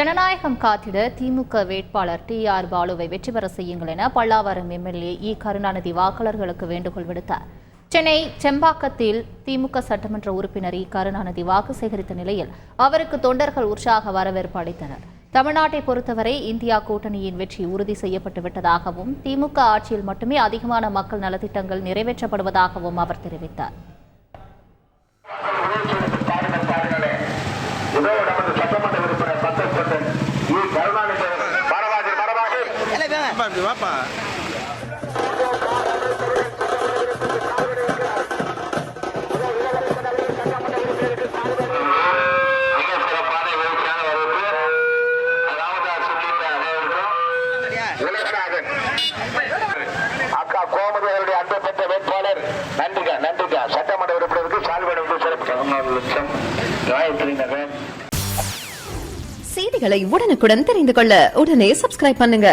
ஜனநாயகம் காத்திட திமுக வேட்பாளர் டி ஆர் பாலுவை வெற்றி பெற செய்யுங்கள் என பல்லாவரம் எம்எல்ஏ இ கருணாநிதி வாக்காளர்களுக்கு வேண்டுகோள் விடுத்தார். சென்னை செம்பாக்கத்தில் திமுக சட்டமன்ற உறுப்பினர் இ கருணாநிதி வாக்கு சேகரித்த நிலையில் அவருக்கு தொண்டர்கள் உற்சாக வரவேற்பு அளித்தனர். தமிழ்நாட்டை பொறுத்தவரை இந்தியா கூட்டணியின் வெற்றி உறுதி செய்யப்பட்டு விட்டதாகவும் திமுக ஆட்சியில் மட்டுமே அதிகமான மக்கள் நலத்திட்டங்கள் நிறைவேற்றப்படுவதாகவும் அவர் தெரிவித்தார் இதோ நமது சட்டமன்ற உறுப்பினர் பத்தொன்பது இ கருணாநிதி மரபாஜி மரபாஜி வாப்பா, இப்படி வாப்பா அக்கா கோமதி அவருடைய அன்பு பெற்ற வேட்பாளர். நன்றிக்கா நன்றிக்கா. சட்டமன்ற உறுப்பினருக்கு சால்வன் வந்து சிறப்பு. பதினாலு லட்சம் காயத்ரி நகர். செய்திகளை உடனுக்குடன் தெரிந்து கொள்ள உடனே சப்ஸ்கிரைப் பண்ணுங்க.